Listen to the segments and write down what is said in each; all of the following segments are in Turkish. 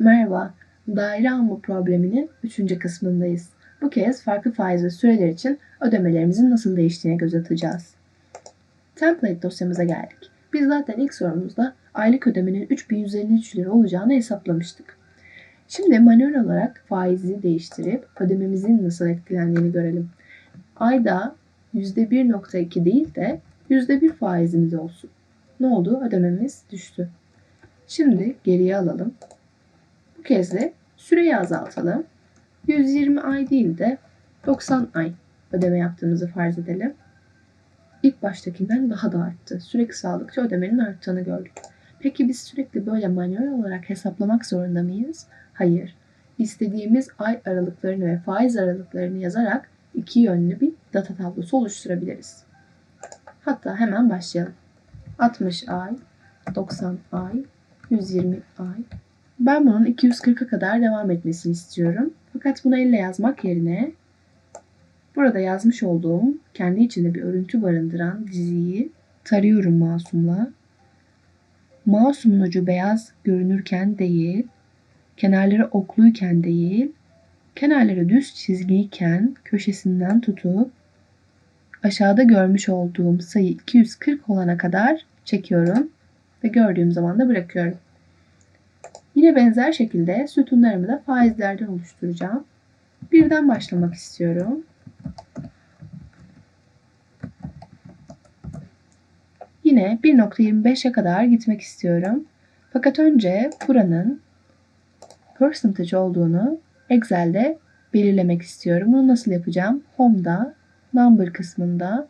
Merhaba, daire alma probleminin 3. kısmındayız. Bu kez farklı faiz ve süreler için ödemelerimizin nasıl değiştiğine göz atacağız. Template dosyamıza geldik. Biz zaten ilk sorumuzda aylık ödemenin 3153 lira olacağını hesaplamıştık. Şimdi manuel olarak faizi değiştirip ödememizin nasıl etkilendiğini görelim. Ayda %1.2 değil de %1 faizimiz olsun. Ne oldu? Ödememiz düştü. Şimdi geriye alalım. Bu kez de süreyi azaltalım. 120 ay değil de 90 ay ödeme yaptığımızı farz edelim. İlk baştakinden daha da arttı. Süre kısaldıkça ödemenin arttığını gördük. Peki biz sürekli böyle manuel olarak hesaplamak zorunda mıyız? Hayır. İstediğimiz ay aralıklarını ve faiz aralıklarını yazarak iki yönlü bir data tablosu oluşturabiliriz. Hatta hemen başlayalım. 60 ay, 90 ay, 120 ay. Ben bunun 240'a kadar devam etmesini istiyorum. Fakat bunu elle yazmak yerine burada yazmış olduğum kendi içinde bir örüntü barındıran diziyi tarıyorum masumla. Masumun ucu beyaz görünürken değil, kenarları okluyken değil, kenarları düz çizgiyken köşesinden tutup aşağıda görmüş olduğum sayı 240 olana kadar çekiyorum ve gördüğüm zaman da bırakıyorum. Yine benzer şekilde sütunlarımı da faizlerden oluşturacağım. Birden başlamak istiyorum. Yine 1.25'e kadar gitmek istiyorum. Fakat önce buranın percentage olduğunu Excel'de belirlemek istiyorum. Bunu nasıl yapacağım? Home'da, number kısmında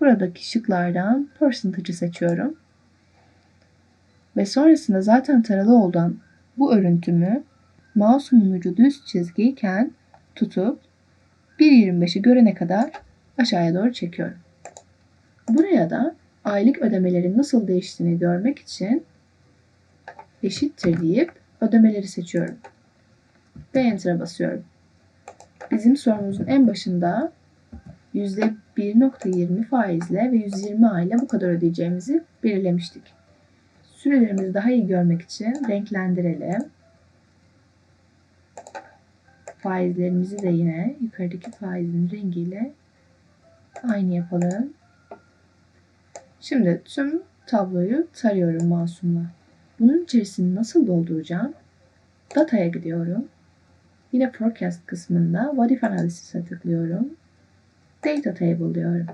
buradaki şıklardan percentage'ı seçiyorum. Ve sonrasında zaten taralı olan bu örüntümü mouse'umun ucu düz çizgiyken tutup 1.25'i görene kadar aşağıya doğru çekiyorum. Buraya da aylık ödemelerin nasıl değiştiğini görmek için eşittir deyip ödemeleri seçiyorum. Ve Enter'a basıyorum. Bizim sorumuzun en başında %1.20 faizle ve 120 ay ile bu kadar ödeyeceğimizi belirlemiştik. Sürelerimizi daha iyi görmek için renklendirelim. Faizlerimizi de yine yukarıdaki faizin rengiyle aynı yapalım. Şimdi tüm tabloyu tarıyorum masumla. Bunun içerisini nasıl dolduracağım? Data'ya gidiyorum. Yine forecast kısmında what if analysis'e tıklıyorum. Data table diyorum.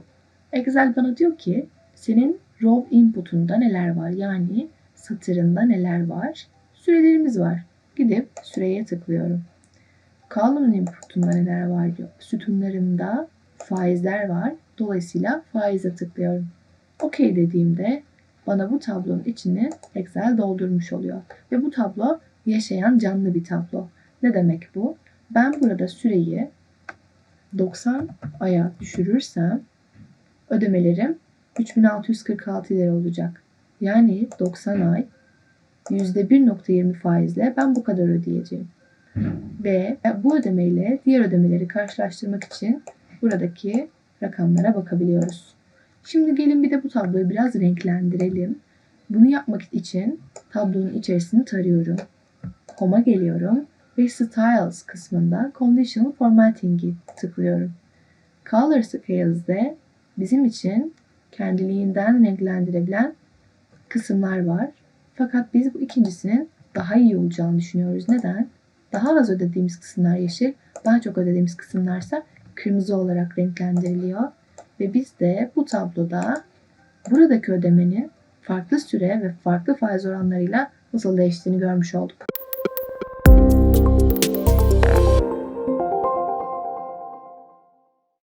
Excel bana diyor ki senin row input'unda neler var? Yani satırında neler var? Sürelerimiz var. Gidip süreye tıklıyorum. Column input'unda neler var diyor. Sütunlarında faizler var. Dolayısıyla faize tıklıyorum. OK dediğimde bana bu tablonun içini Excel doldurmuş oluyor. Ve bu tablo yaşayan canlı bir tablo. Ne demek bu? Ben burada süreyi 90 aya düşürürsem ödemelerim 3646 lira olacak. Yani 90 ay %1.20 faizle ben bu kadar ödeyeceğim. Ve bu ödemeyle diğer ödemeleri karşılaştırmak için buradaki rakamlara bakabiliyoruz. Şimdi gelin bir de bu tabloyu biraz renklendirelim. Bunu yapmak için tablonun içerisini tarıyorum. Home'a geliyorum ve Styles kısmında Conditional Formatting'i tıklıyorum. Color Scales'de bizim için kendiliğinden renklendirebilen kısımlar var. Fakat biz bu ikincisinin daha iyi olacağını düşünüyoruz. Neden? Daha az ödediğimiz kısımlar yeşil, daha çok ödediğimiz kısımlarsa kırmızı olarak renklendiriliyor. Ve biz de bu tabloda buradaki ödemenin farklı süre ve farklı faiz oranlarıyla nasıl değiştiğini görmüş olduk.